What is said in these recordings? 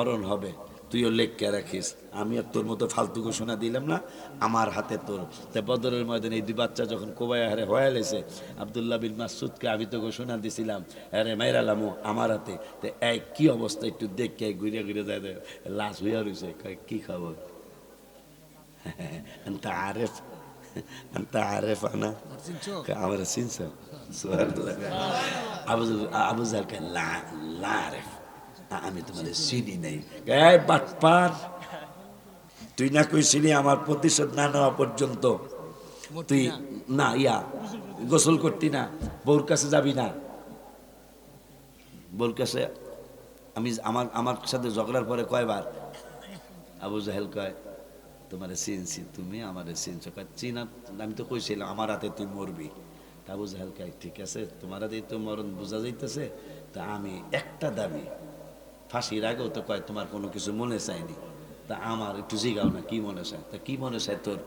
মরণ হবে তুইও লেখকে রাখিস আমি আর তোর মতো ফালতু ঘোষণা দিলাম না আমার হাতে তোর তা বদরের ময়দানে এই দুই বাচ্চা যখন কোবাই হারে হয়ে লেছে আবদুল্লাহ বিন মাসুদকে আমি তো ঘোষণা দিছিলাম আরে মাইরালামো আমার হাতে তো এই কি অবস্থা একটু দেখে ঘুরে ঘুরে যায় দেখ, লাশ হইয়া রয়েছে কয়, কি খবর أنت عارف أنت عارف أنا عمر سينسا سؤال أبو أبو زهر قال لا لا أعرف আমি তোমার চিনি নেই। বাটপার তুই না কইছিলি আমার প্রতিশোধ না নেওয়া পর্যন্ত। তুই না? ইয়া গোসল করতি না বউর কাছে যাবি না। বউর কাছে আমি আমার আমার সাথে ঝগড়ার পরে কয়বার? আবু জাহেল কয় তোমার চিনছি তুমি আমার চিনছ। কয় চিনা আমি তো কইছিলাম আমার হাতে তুই মরবি। আবু জাহেল কয় ঠিক আছে তোমার হাতে তো মরণ বোঝা যাইতেছে তা আমি একটা দাবি ফাঁসির আগেও তো কয়, তোমার কোনো কিছু মনে চায়নি? তা আমার একটু জিগাও না, কি মনে চায়? তা কি মনে চায় তোর?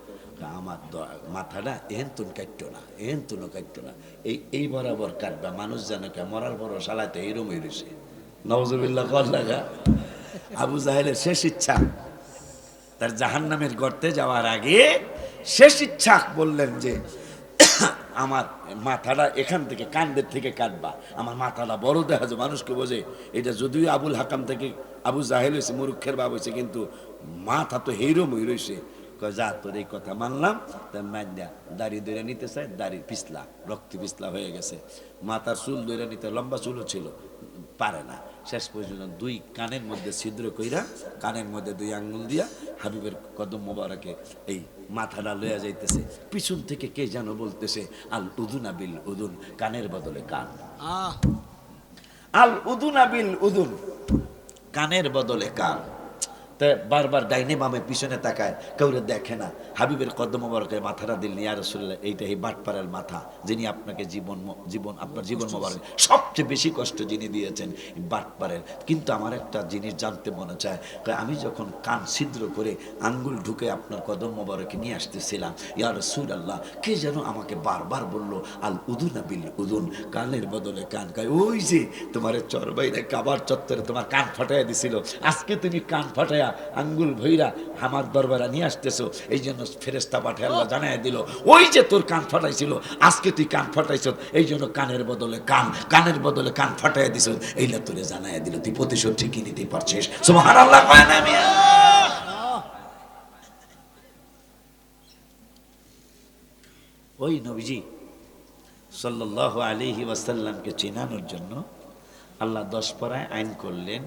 আমার মাথাটা এহেন তুন কাটতো না এহেন তুনও কাটতো না। এই এই বরাবর কাটবা, মানুষ জানে কে, মরার বড় সালাতে এইরম হইছে নওয়াজুবিল্লাহ কল লাগা আবু জাহেলের শেষ ইচ্ছা। তার জাহান নামের গর্তে যাওয়ার আগে শেষ ইচ্ছা বললেন যে আমার মাথাটা এখান থেকে, কান্দের থেকে কাটবা। আমার মাথাটা বড় দেখা যায়, মানুষকে বোঝে। এটা যদিও আবুল হাকাম থেকে আবু জাহেল হয়েছে, মুরুক্ষের বাব হয়েছে, কিন্তু মাথা তো হেরম হয়ে রয়েছে যা তোর এই কথা মানলাম, তা মান্যা দাড়ি ধরে নিতে চায়, দাড়ি পিছলা, রক্ত পিছলা হয়ে গেছে। মাথার চুল ধরে নিতে লম্বা চুলও ছিল, পারে না। শেষ পর্যন্ত দুই কানের মধ্যে ছিদ্র কইরা, কানের মধ্যে দুই আঙ্গুল দিয়া হাবিবের কদম মোবারকে এই মাথাটা লইয়া যাইতেছে। পিছন থেকে কে যেন বলতেছে আল উদুন আবিল উদুন কানের বদলে কান। আহ। আল উদুন আবিল উদুন কানের বদলে কান। তা বারবার ডাইনে বামে পিছনে তাকায় কাউরে দেখে না। হাবিবের কদম মোবারকের মাথাটা দিল ইয়া রসুল্লাহ এইটা এই বাটপাড়ার মাথা যিনি আপনাকে জীবন জীবন আপনার জীবন মোবারক সবচেয়ে বেশি কষ্ট যিনি দিয়েছেন বাটপাড়ের। কিন্তু আমার একটা জিনিস জানতে মনে চায় আমি যখন কান ছিদ্র করে আঙ্গুল ঢুকে আপনার কদম মোবারকে নিয়ে আসতেছিলাম ইয়া রসুল আল্লাহ কে যেন আমাকে বারবার বলল আল উদুন বিল উদুন কানের বদলে কান। কায় ওই যে তোমার চরবাইরে কাবার চত্বরে তোমার কান ফাটাইয়া দিছিল আজকে তুমি কান ফাটাইয়া আঙ্গুল ভইরা আমার দরবারে নিয়ে আসতেছো। এই জন্য ফেরেস্তা পাঠায় আল্লাহ জানাই দিল, ওই যে তোর কান ফাটাইছিল, আজকে তুই কান ফাটাইছ, এই জন্য কানের বদলে কান, কানের বদলে কান ফাটাইয়া দিছ। এইটা তোরে জানাই দিল, তুই প্রতিশোধ ঠিকই নিতে পারছিস। সুবহান আল্লাহ কয় না মিয়া? ওই নবীজি সাল্লাহ আলিহি ওয়াসাল্লামকে চেনানোর জন্য আল্লাহ দশ পরায় আইন করলেন,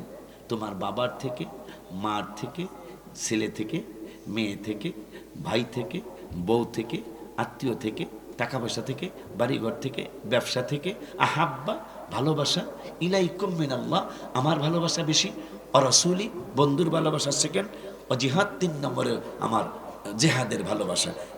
তোমার বাবার থেকে মার থেকে, ছেলে থেকে, মেয়ে থেকে, ভাই থেকে, বউ থেকে, আত্মীয় থেকে, টাকা পয়সা থেকে, বাড়িঘর থেকে, ব্যবসা থেকে, আহাব্বা, ভালোবাসা ইলাই কম্মেন আল্লাহ আমার ভালোবাসা বেশি, অরসুলি, বন্ধুর ভালোবাসা সেকেন্ড ও জিহাদ তিন নম্বরে আমার জেহাদের ভালোবাসা।